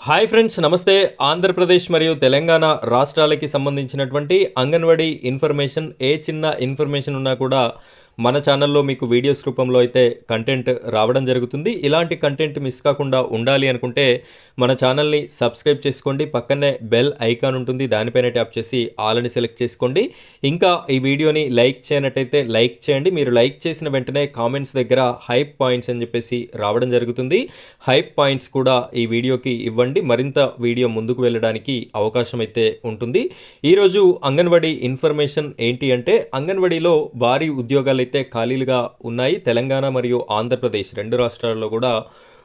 Hi friends నమస్తే. ఆంధ్రప్రదేశ్ మరియు తెలంగాణ రాష్ట్రాలకి సంబంధించినటువంటి అంగన్వాడీ ఇన్ఫర్మేషన్ ఏ చిన్న ఇన్ఫర్మేషన్ ఉన్నా కూడా మన ఛానల్లో మీకు వీడియోస్ రూపంలో అయితే కంటెంట్ రావడం జరుగుతుంది. ఇలాంటి కంటెంట్ మిస్ కాకుండా ఉండాలి అనుకుంటే మన ఛానల్ని సబ్స్క్రైబ్ చేసుకోండి. పక్కనే బెల్ ఐకాన్ ఉంటుంది. దానిపైన ట్యాప్ చేసి ఆల్ అని సెలెక్ట్ చేసుకోండి. ఇంకా ఈ వీడియోని లైక్ చేయనట్టయితే లైక్ చేయండి. మీరు లైక్ చేసిన వెంటనే కామెంట్స్ దగ్గర హైప్ పాయింట్స్ అని చెప్పేసి రావడం జరుగుతుంది. హైప్ పాయింట్స్ కూడా ఈ వీడియోకి ఇవ్వండి. మరింత వీడియో ముందుకు వెళ్ళడానికి అవకాశం అయితే ఉంటుంది. ఈరోజు అంగన్వాడీ ఇన్ఫర్మేషన్ ఏంటి అంటే అంగన్వాడీలో భారీ ఉద్యోగాలు అయితే ఖాళీలుగా ఉన్నాయి తెలంగాణ మరియు ఆంధ్రప్రదేశ్ రెండు రాష్ట్రాల్లో కూడా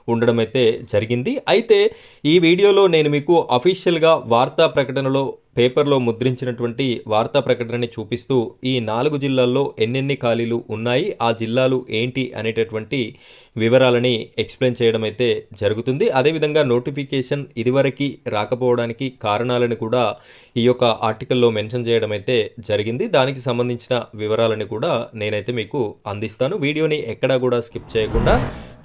ఉండడం అయితే జరిగింది. అయితే ఈ వీడియోలో నేను మీకు అఫీషియల్గా వార్తా ప్రకటనలో పేపర్లో ముద్రించినటువంటి వార్తా ప్రకటనని చూపిస్తూ ఈ నాలుగు జిల్లాల్లో ఎన్నెన్ని ఖాళీలు ఉన్నాయి ఆ జిల్లాలు ఏంటి అనేటటువంటి వివరాలని ఎక్స్ప్లెయిన్ చేయడం అయితే జరుగుతుంది. అదేవిధంగా నోటిఫికేషన్ ఇదివరకు రాకపోవడానికి కారణాలను కూడా ఈ యొక్క ఆర్టికల్లో మెన్షన్ చేయడం అయితే జరిగింది. దానికి సంబంధించిన వివరాలను కూడా నేనైతే మీకు అందిస్తాను. వీడియోని ఎక్కడా కూడా స్కిప్ చేయకుండా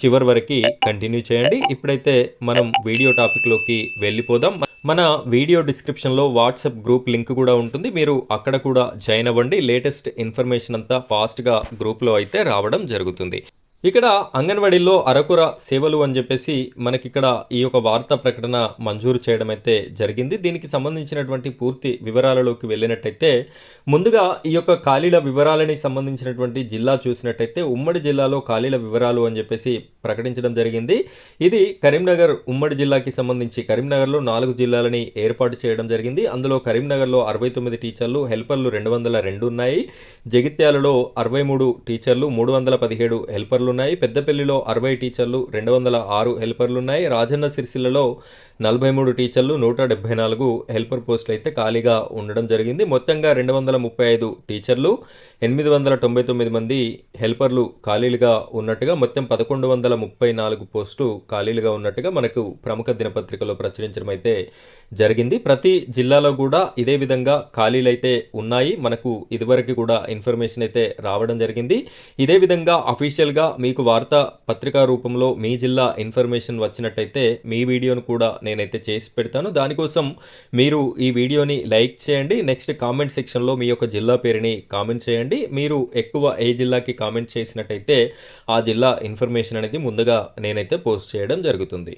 చివరి వరకు కంటిన్యూ చేయండి. ఇప్పుడైతే మనం వీడియో టాపిక్లోకి వెళ్ళిపోదాం. మన వీడియో డిస్క్రిప్షన్లో వాట్సాప్ గ్రూప్ లింక్ కూడా ఉంటుంది. మీరు అక్కడ కూడా జాయిన్ అవ్వండి. లేటెస్ట్ ఇన్ఫర్మేషన్ అంతా ఫాస్ట్గా గ్రూప్లో అయితే రావడం జరుగుతుంది. ఇక్కడ అంగన్వాడీలో అరకుర సేవలు అని చెప్పేసి మనకిక్కడ ఈ యొక్క వార్తా ప్రకటన మంజూరు చేయడం అయితే జరిగింది. దీనికి సంబంధించినటువంటి పూర్తి వివరాలలోకి వెళ్ళినట్టయితే ముందుగా ఈ యొక్క ఖాళీల వివరాలని సంబంధించినటువంటి జిల్లా చూసినట్టయితే ఉమ్మడి జిల్లాలో ఖాళీల వివరాలు అని చెప్పేసి ప్రకటించడం జరిగింది. ఇది కరీంనగర్ ఉమ్మడి జిల్లాకి సంబంధించి కరీంనగర్లో నాలుగు జిల్లాలని ఏర్పాటు చేయడం జరిగింది. అందులో కరీంనగర్లో అరవై తొమ్మిది టీచర్లు హెల్పర్లు రెండు వందల రెండు ఉన్నాయి. జగిత్యాలలో అరవై మూడు టీచర్లు మూడు వందల పదిహేడు హెల్పర్లు ఉన్నాయి పెద్దపల్లిలో అరవై టీచర్లు రెండు వందల ఆరు హెల్పర్లు ఉన్నాయి రాజన్న సిరిసిల్లలో నలభై మూడు టీచర్లు నూట డెబ్బై నాలుగు హెల్పర్ పోస్టులు అయితే ఖాళీగా ఉండడం జరిగింది. మొత్తంగా రెండు వందల ముప్పై ఐదు టీచర్లు ఎనిమిది వందల తొంభై తొమ్మిది మంది హెల్పర్లు ఖాళీలుగా ఉన్నట్టుగా మొత్తం పదకొండు వందల ముప్పై నాలుగు పోస్టు ఖాళీలుగా ఉన్నట్టుగా మనకు ప్రముఖ దినపత్రికలో ప్రచురించడం అయితే జరిగింది. ప్రతి జిల్లాలో కూడా ఇదే విధంగా ఖాళీలు అయితే ఉన్నాయి. మనకు ఇదివరకు కూడా ఇన్ఫర్మేషన్ అయితే రావడం జరిగింది. ఇదే విధంగా అఫీషియల్గా మీకు వార్త పత్రికా రూపంలో మీ జిల్లా ఇన్ఫర్మేషన్ వచ్చినట్టయితే మీ వీడియోను కూడా నేనైతే చేసి పెడతాను. దానికోసం మీరు ఈ వీడియోని లైక్ చేయండి. నెక్స్ట్ కామెంట్ సెక్షన్లో మీ యొక్క జిల్లా పేరుని కామెంట్ చేయండి. మీరు ఎక్కువ ఏ జిల్లాకి కామెంట్ చేసినట్టయితే ఆ జిల్లా ఇన్ఫర్మేషన్ అనేది ముందుగా నేనైతే పోస్ట్ చేయడం జరుగుతుంది.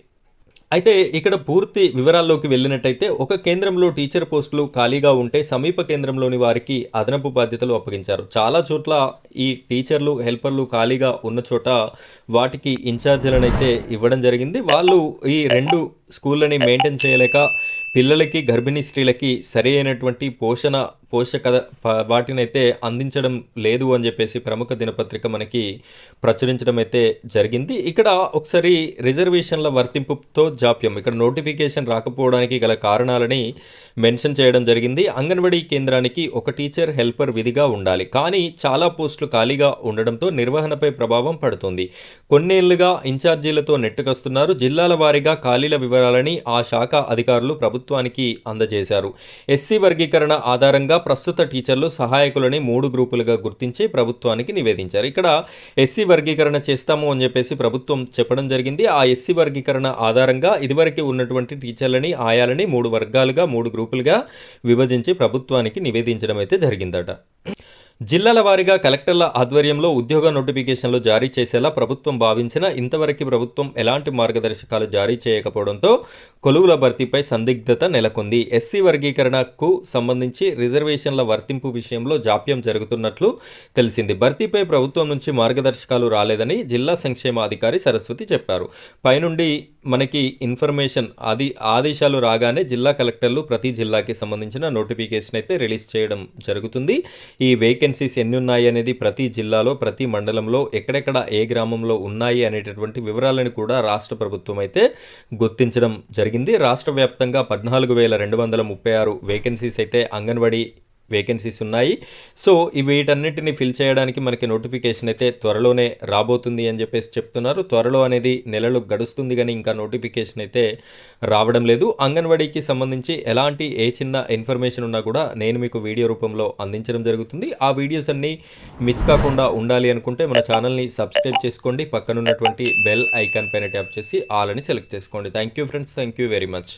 అయితే ఇక్కడ పూర్తి వివరాల్లోకి వెళ్ళినట్టయితే ఒక కేంద్రంలో టీచర్ పోస్టులు ఖాళీగా ఉంటే సమీప కేంద్రంలోని వారికి అదనపు బాధ్యతలు అప్పగించారు. చాలా చోట్ల ఈ టీచర్లు హెల్పర్లు ఖాళీగా ఉన్న చోట వాటికి ఇన్ఛార్జీలను అయితే ఇవ్వడం జరిగింది. వాళ్ళు ఈ రెండు స్కూళ్ళని మెయింటైన్ చేయలేక పిల్లలకి గర్భిణీ స్త్రీలకి సరి అయినటువంటి పోషణ పోషక వాటినైతే అందించడం లేదు అని చెప్పేసి ప్రముఖ దినపత్రిక మనకి ప్రచురించడం అయితే జరిగింది. ఇక్కడ ఒకసారి రిజర్వేషన్ల వర్తింపుతో జాప్యం. ఇక్కడ నోటిఫికేషన్ రాకపోవడానికి గల కారణాలని మెన్షన్ చేయడం జరిగింది. అంగన్వాడీ కేంద్రానికి ఒక టీచర్ హెల్పర్ విధిగా ఉండాలి. కానీ చాలా పోస్టులు ఖాళీగా ఉండడంతో నిర్వహణపై ప్రభావం పడుతుంది. కొన్నేళ్ళుగా ఇన్ఛార్జీలతో నెట్టుకొస్తున్నారు. జిల్లాల వారీగా ఖాళీల వివరాలని ఆ శాఖ అధికారులు ప్రభుత్వం ప్రభుత్వానికి అందజేశారు. ఎస్సీ వర్గీకరణ ఆధారంగా ప్రస్తుత టీచర్లు సహాయకులని మూడు గ్రూపులుగా గుర్తించి ప్రభుత్వానికి నివేదించారు. ఇక్కడ ఎస్సీ వర్గీకరణ చేస్తాము అని చెప్పేసి ప్రభుత్వం చెప్పడం జరిగింది. ఆ ఎస్సీ వర్గీకరణ ఆధారంగా ఇదివరకు ఉన్నటువంటి టీచర్లని ఆయాలని మూడు వర్గాలుగా మూడు గ్రూపులుగా విభజించి ప్రభుత్వానికి నివేదించడం అయితే జరిగిందట. జిల్లాల వారీగా కలెక్టర్ల ఆధ్వర్యంలో ఉద్యోగ నోటిఫికేషన్లు జారీ చేసేలా ప్రభుత్వం భావించిన ఇంతవరకు ప్రభుత్వం ఎలాంటి మార్గదర్శకాలు జారీ చేయకపోవడంతో కొలువుల భర్తీపై సందిగ్ధత నెలకొంది. ఎస్సీ వర్గీకరణకు సంబంధించి రిజర్వేషన్ల వర్తింపు విషయంలో జాప్యం జరుగుతున్నట్లు తెలిసింది. భర్తీపై ప్రభుత్వం నుంచి మార్గదర్శకాలు రాలేదని జిల్లా సంక్షేమ అధికారి సరస్వతి చెప్పారు. పైనుండి మనకి ఇన్ఫర్మేషన్ అది ఆదేశాలు రాగానే జిల్లా కలెక్టర్లు ప్రతి జిల్లాకి సంబంధించిన నోటిఫికేషన్ అయితే రిలీజ్ చేయడం జరుగుతుంది. ఈ వేకెన్సీస్ ఎన్ని ఉన్నాయి అనేది ప్రతి జిల్లాలో ప్రతి మండలంలో ఎక్కడెక్కడ ఏ గ్రామంలో ఉన్నాయి అనేటటువంటి వివరాలను కూడా రాష్ట్ర ప్రభుత్వం అయితే గుర్తించడం జరిగింది. రాష్ట్ర వ్యాప్తంగా పద్నాలుగు వేల రెండు వందల ముప్పై ఆరు వేకెన్సీస్ అయితే అంగన్వాడీ వేకెన్సీస్ ఉన్నాయి. సో వీటన్నిటిని ఫిల్ చేయడానికి మనకి నోటిఫికేషన్ అయితే త్వరలోనే రాబోతుంది అని చెప్పేసి చెప్తున్నారు. త్వరలో అనేది నెలలు గడుస్తుంది కానీ ఇంకా నోటిఫికేషన్ అయితే రావడం లేదు. అంగన్వాడీకి సంబంధించి ఎలాంటి ఏ చిన్న ఇన్ఫర్మేషన్ ఉన్నా కూడా నేను మీకు వీడియో రూపంలో అందించడం జరుగుతుంది. ఆ వీడియోస్ అన్నీ మిస్ కాకుండా ఉండాలి అనుకుంటే మన ఛానల్ని సబ్స్క్రైబ్ చేసుకోండి. పక్కనున్నటువంటి బెల్ ఐకాన్ పైన ట్యాప్ చేసి ఆల్ అని సెలెక్ట్ చేసుకోండి. Thank you friends thank you very much